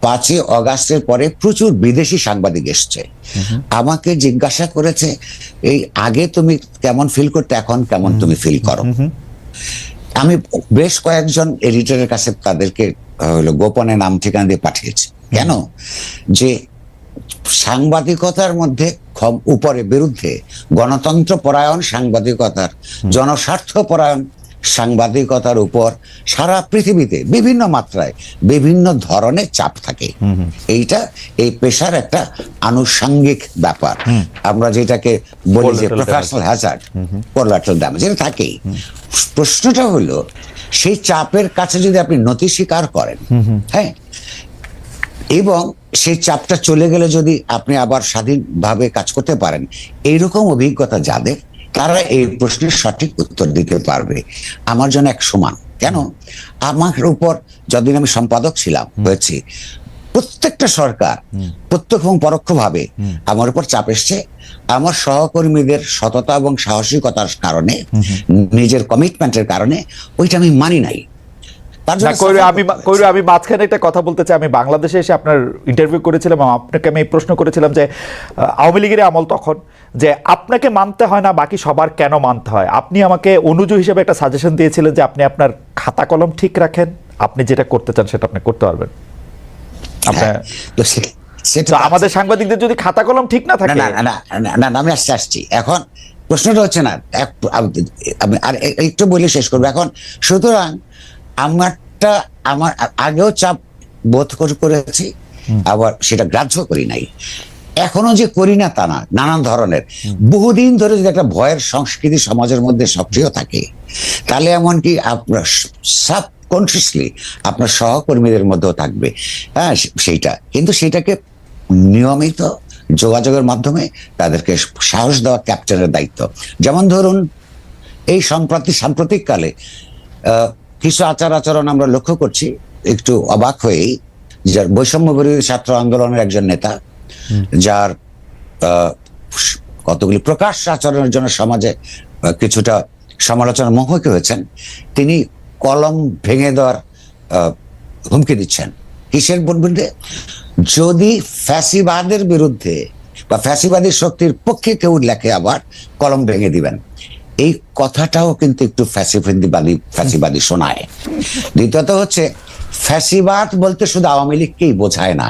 পাঁচই অগাস্টের পরে প্রচুর বিদেশি সাংবাদিক এসছে। আমাকে জিজ্ঞাসা করেছে এই আগে তুমি কেমন ফিল করতে এখন কেমন তুমি ফিল করো? আমি বেশ কয়েকজন এডিটরের কাছে তাদেরকে হলো গোপনে নাম ঠিকানা দিয়ে পাঠিয়েছি। কেন? যে সাংবাদিকতার মধ্যে উপরে বিরুদ্ধে গণতন্ত্র পরায়ণ সাংবাদিকতার জনস্বার্থ পরায়ণ সাংবাদিকতার উপর সারা পৃথিবীতে বিভিন্ন মাত্রায় বিভিন্ন ধরনের চাপ থাকে। এইটা এই পেশার একটা আনুষঙ্গিক ব্যাপার। আমরা যেটাকে বলি যে প্রফেশনাল হ্যাজার্ড কোলাটারাল ড্যামেজ এটা থাকেই। প্রশ্নটা হলো সেই চাপের কাছে যদি আপনি নতি স্বীকার করেন হ্যাঁ এবং সেই চাপটা চলে গেলে যদি আপনি আবার স্বাধীনভাবে কাজ করতে পারেন এইরকম অভিজ্ঞতা যাদের তারা এই প্রশ্নের সঠিক উত্তর দিতে পারবে। আমার জন্য এক সমান। কেন? আমার উপর যতদিন আমি সম্পাদক ছিলাম হয়েছি প্রত্যেকটা সরকার প্রত্যক্ষ এবং পরোক্ষভাবে আমার উপর চাপ এসছে। আমার সহকর্মীদের সততা এবং সাহসিকতার কারণে নিজের কমিটমেন্টের কারণে ওইটা আমি মানি নাই। আমি মাঝখানে একটা কথা বলতে চাই। আমি বাংলাদেশে এসে আপনার ইন্টারভিউ করেছিলাম আপনাকে আমি প্রশ্ন করেছিলাম যে আওয়ামী লীগের আমল তখন যে আপনাকে মানতে হয় না বাকি সবার কেন মানতে হয়? আপনি আমাকে অনুজু হিসেবে একটা সাজেশন দিয়েছিলেন যে আপনি আপনার খাতা কলম ঠিক রাখেন আপনি যেটা করতে চান সেটা আপনি করতে পারবেন। আপনার হ্যাঁ, আমাদের সাংবাদিকদের যদি খাতা কলম ঠিক না থাকে না না না, আমি আসছি আসছি। এখন প্রশ্নটা হচ্ছে না আর একটু বলে শেষ করব। এখন সুতরাং আমারটা আমার আগেও চাপ বোধ করে- করেছি আবার সেটা গ্রাহ্য করি নাই। এখনও যে করি না তা না নানান ধরনের। বহুদিন ধরে যদি একটা ভয়ের সংস্কৃতি সমাজের মধ্যে সক্রিয় থাকে তাহলে এমনকি আপনার সাবকনসিয়াসলি আপনার সহকর্মীদের মধ্যেও থাকবে। হ্যাঁ সেইটা। কিন্তু সেটাকে নিয়মিত যোগাযোগের মাধ্যমে তাদেরকে সাহস দেওয়া ক্যাপ্টেনের দায়িত্ব। যেমন ধরুন এই সম্প্রতি সাম্প্রতিককালে আহ, কিছু আচার আচরণ আমরা লক্ষ্য করছি একটু অবাক হয়েই যার বৈষম্য বিরোধী ছাত্র আন্দোলনের একজন নেতা যার কতগুলি প্রকাশ্য আচরণের জন্য সমাজে কিছুটা সমালোচনার মুখোমুখি হয়েছেন তিনি কলম ভেঙে দেওয়ার আহ, হুমকি দিচ্ছেন। কিসের বিরুদ্ধে? যদি ফ্যাসিবাদের বিরুদ্ধে বা ফ্যাসিবাদী শক্তির পক্ষে কেউ লেখে আবার কলম ভেঙে দিবেন। এই কথাটাও কিন্তু একটু ফ্যাসিবাদী ফ্যাসিবাদী শোনায়। দ্বিতীয়ত হচ্ছে ফ্যাসিবাদ বলতে শুধু আওয়ামী লীগকেই বোঝায় না।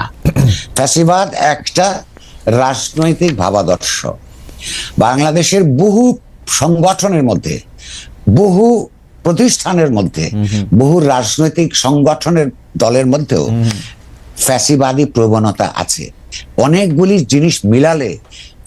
ফ্যাসিবাদ একটা রাজনৈতিক ভাবাদর্শ। বাংলাদেশের বহু সংগঠনের মধ্যে বহু প্রতিষ্ঠানের মধ্যে বহু রাজনৈতিক সংগঠনের দলের মধ্যেও ফ্যাসিবাদী প্রবণতা আছে। অনেকগুলি জিনিস মিলালে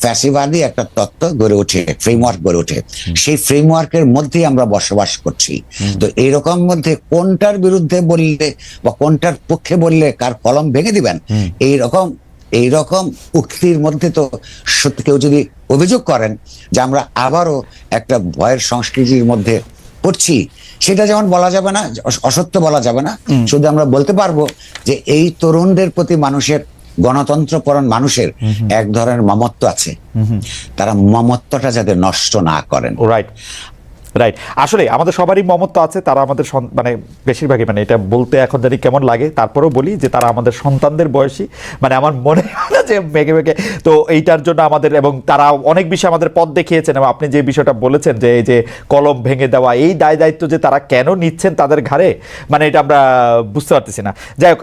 ফ্যাসিবাদী একটা তত্ত্ব গড়ে ওঠে ফ্রেমওয়ার্ক গড়ে ওঠে। সেই ফ্রেমওয়ার্কের মধ্যেই আমরা বসবাস করছি। তো এইরকম মধ্যে কোনটার বিরুদ্ধে বললে বা কোনটার পক্ষে বললে কার কলম ভেঙে দিবেন এইরকম এইরকম উক্তির মধ্যে তো সত্যি কেউ যদি অভিযোগ করেন যে আমরা আবারও একটা ভয়ের সংস্কৃতির মধ্যে পড়ছি সেটা যেমন বলা যাবে না অস- অসত্য বলা যাবে না। শুধু আমরা বলতে পারব যে এই তরুণদের প্রতি মানুষের গণতন্ত্রপরণ মানুষের এক ধরনের মমত্ব আছে। তারা মমত্বটা যাতে নষ্ট না করেন। রাইট রাইট আসলে আমাদের সবারই মমত্ব আছে তারা আমাদের মানে বেশিরভাগই মানে এটা বলতে এখন জানি কেমন লাগে তারপরেও বলি যে তারা আমাদের সন্তানদের বয়সী। মানে আমার মনে হয় যে মেঘে মেঘে তো এইটার জন্য আমাদের এবং তারা অনেক বিষয় আমাদের পথ দেখিয়েছেন এবং আপনি যে বিষয়টা বলেছেন যে এই যে কলম ভেঙে দেওয়া এই দায় দায়িত্ব যে তারা কেন নিচ্ছেন তাদের ঘাড়ে মানে এটা আমরা বুঝতে পারতেছি না। যাই হোক